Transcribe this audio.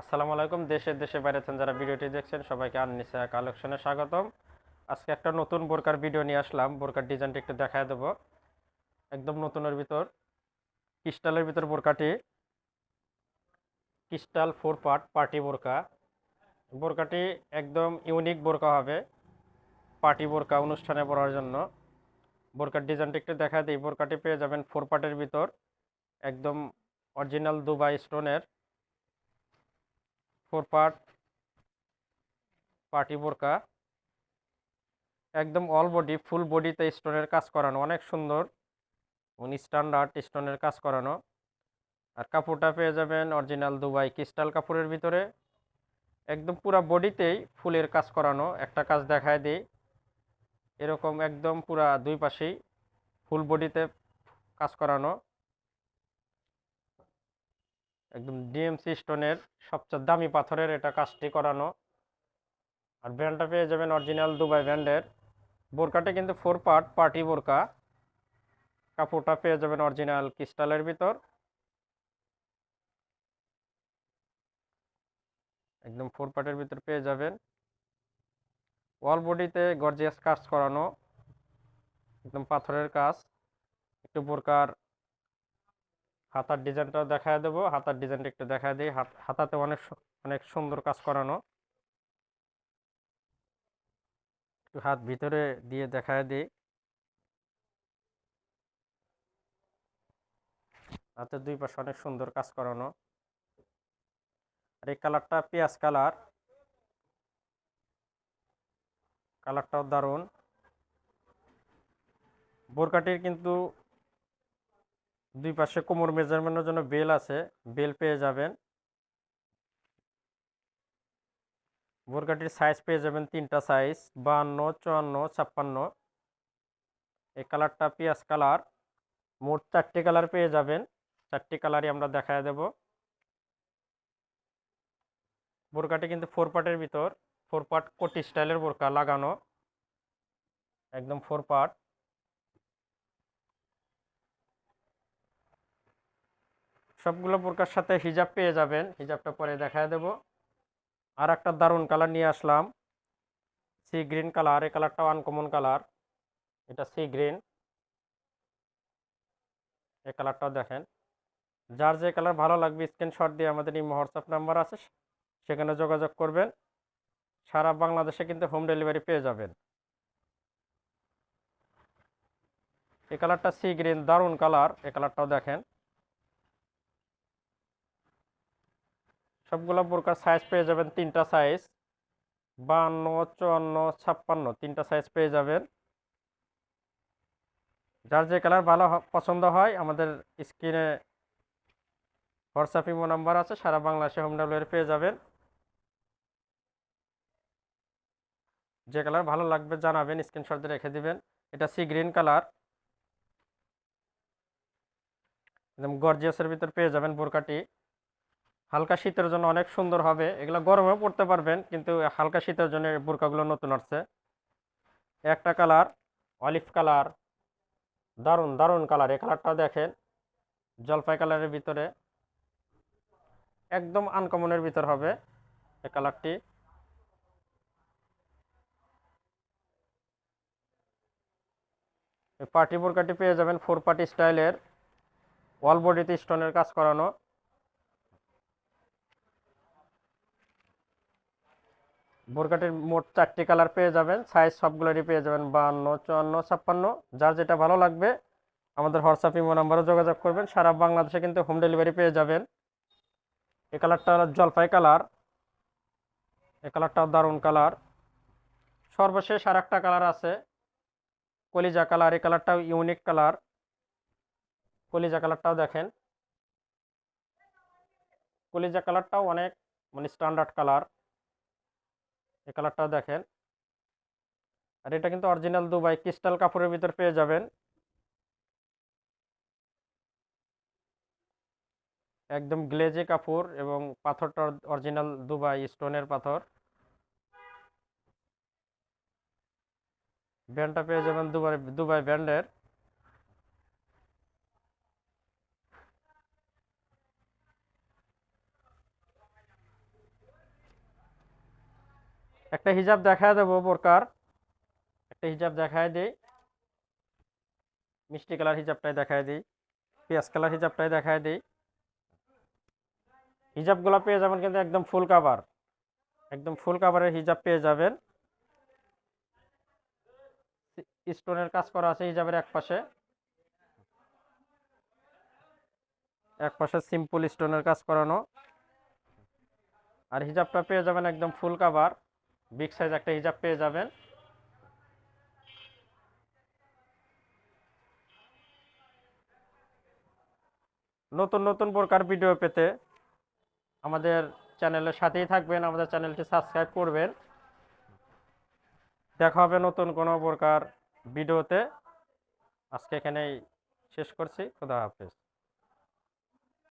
আসসালামু আলাইকুম, দেশের দেশে বাইরে থেকে যারা ভিডিওটি দেখছেন, সবাইকে আননিসা কালেকশনে স্বাগতম। আজকে একটা নতুন বোরকার ভিডিও নিয়ে আসলাম, বোরকার ডিজাইনটা একটু দেখায় দেবো। একদম নতুনের ভিতর, ক্রিস্টালের ভিতর বোরকাটি। ক্রিস্টাল ফোর পার্ট পার্টি বোরকা। বোরকাটি একদম ইউনিক বোরকা হবে, পার্টি বোরকা অনুষ্ঠানে পরার জন্য। বোরকার ডিজাইনটা একটু দেখা দিই, বোরকাটি পেয়ে যাবেন ফোর পার্টের ভিতর, একদম অরিজিনাল দুবাই স্টোনের। ফোর পার্ট, পার্টি বোরকা। একদম অল বডি, ফুল বডিতে স্টোনের কাজ করানো, অনেক সুন্দর। উনি স্ট্যান্ডার্ড স্টোনের কাজ করানো। আর কাপড়টা পেয়ে যাবেন অরিজিনাল দুবাই ক্রিস্টাল কাপড়ের ভিতরে। একদম পুরো বডিতেই ফুলের কাজ করানো, একটা কাজ দেখায় দিই। এরকম একদম পুরা দুই পাশেই ফুল বডিতে কাজ করানো। একদম ডিএমসি স্টোনের সবচেয়ে দামি পাথরের এটা কাজটি করানো। আর ব্র্যান্ডটা পেয়ে যাবেন অরিজিনাল দুবাই ব্র্যান্ডের বোরকাটা কিন্তু ফোর পার্ট পার্টি বোরকা। কাপড়টা পেয়ে যাবেন অরিজিনাল ক্রিস্টালের ভিতর। একদম ফোর পার্টের ভিতর পেয়ে যাবেন। ওয়াল বডিতে গর্জিয়াস কাজ করানো। একদম পাথরের কাজ। একটু বোরকার হাতার ডিজাইনটাও দেখায় দেবো। হাতার ডিজাইনটা একটু দেখায় দিই। হাত, হাতাতে অনেক অনেক সুন্দর কাজ করানো। একটু হাত ভিতরে দিয়ে দেখায় দিই। হাতের দুই পাশে অনেক সুন্দর কাজ করানো। আর এই কালারটা পেঁয়াজ কালার। কালারটাও দারুণ। বোরকাটির কিন্তু দুই পাশে কোমর মেজারমেন্টের জন্য বেল আছে, বেল পেয়ে যাবেন। বোরকাটির সাইজ পেয়ে যাবেন তিনটা সাইজ বাহান্ন, চুয়ান্ন, ছাপ্পান্ন। এই কালারটা পেঁয়াজ কালার মোট চারটি কালার পেয়ে যাবেন। চারটি কালারই আমরা দেখায় দেব। বোরকাটি কিন্তু ফোর পার্টের ভিতর ফোর পার্ট কোটি স্টাইলের বোরকা লাগানো। একদম ফোর পার্ট সবগুলো বোরকার সাথে হিজাব পেয়ে যাবেন। হিজাবটা পরে দেখায় দেব। আর একটা দারুণ কালার নিয়ে আসলাম। সি গ্রিন কালার, এই কালারটাও আনকমন কালার। এটা সি গ্রিন। এই কালারটাও দেখেন। যার যে কালার ভালো লাগবে, স্ক্রিনশট দিয়ে আমাদের এই হোয়াটসঅ্যাপ নাম্বার আছে, সেখানে যোগাযোগ করবেন। সারা বাংলাদেশে কিন্তু হোম ডেলিভারি পেয়ে যাবেন। এই কালারটা সি গ্রিন, দারুণ কালার। এই কালারটাও দেখেন। সবগুলো বোরকার সাইজ পেয়ে যাবেন, তিনটা সাইজ বাহান্ন চুয়ান্ন, ছাপ্পান্ন, তিনটা সাইজ পেয়ে যাবেন। যার যে কালার ভালো পছন্দ হয়, আমাদের স্ক্রিনে হোয়াটসঅ্যাপ ইমো নাম্বার আছে, সারা বাংলাদেশে হোম ডেলিভারি পেয়ে যাবেন। যে কালার ভালো লাগবে জানাবেন স্ক্রিনশট দিয়ে রেখে দিবেন। এটা সি গ্রিন কালার একদম গর্জিয়াসের ভিতর পেয়ে যাবেন বোরকাটি। হালকা শীতের জন্য অনেক সুন্দর হবে। এগুলো গরমেও পড়তে পারবেন, কিন্তু হালকা শীতের জন্য বোরকাগুলো নতুন আসছে। একটা কালার, অলিভ কালার, দারুণ দারুণ কালার। এই কালারটা দেখেন, জলপাই কালারের ভিতরে। একদম আনকমনের ভিতর হবে এই কালারটি। পার্টি বোরকাটি পেয়ে যাবেন ফোর পার্টি স্টাইলের, ওয়াল বডিতে স্টোনের কাজ করানো। বোরকাটির মোট চারটি কালার পেয়ে যাবেন সাইজ সবগুলোরই পেয়ে যাবেন বাহান্ন চুয়ান্ন, ছাপ্পান্ন, যার যেটা ভালো লাগবে আমাদের হোয়াটসঅ্যাপ ইমো নাম্বারে যোগাযোগ করবেন, সারা বাংলাদেশে কিন্তু হোম ডেলিভারি পেয়ে যাবেন। এই কালারটা হলো জলপাই কালার এই কালারটাও দারুণ কালার। সর্বশেষ আর একটা কালার আছে, কলিজা কালার এই কালারটাও ইউনিক কালার। কলিজা কালারটাও দেখেন। কলিজা কালারটাও অনেক মানে স্ট্যান্ডার্ড কালার। এই কালারটাও দেখেন। আর এটা কিন্তু অরিজিনাল দুবাই, ক্রিস্টাল কাপড়ের ভিতর পেয়ে যাবেন। একদম গ্লেজে কাপড় এবং পাথরটা অরিজিনাল দুবাই স্টোনের পাথর। ব্র্যান্ডটা পেয়ে যাবেন দুবাই দুবাই ব্র্যান্ডের। একটা হিজাব দেখায় দেবো, বোরকার। একটা হিজাব দেখায় দিই। মিষ্টি কালার হিজাবটাই দেখায় দিই। পেঁয়াজ কালার হিজাবটাই দেখায় দিই। হিজাবগুলো পেয়ে যাবেন কিন্তু একদম ফুল কাভার একদম ফুল কাভারের হিজাব পেয়ে যাবেন। স্টোনের কাজ করা আছে হিজাবের এক পাশে। এক পাশে সিম্পল স্টোনের কাজ করানো। আর হিজাবটা পেয়ে যাবেন একদম ফুল কাভার বিগ সাইজ একটা হিজাব পেয়ে যাবেন। নতুন নতুন প্রকার ভিডিও পেতে আমাদের চ্যানেলের সাথেই থাকবেন, আমাদের চ্যানেলটি সাবস্ক্রাইব করবেন। দেখা হবে নতুন কোনো প্রকার ভিডিওতে। আজকে এখানেই শেষ করছি, খুদা হাফেজ।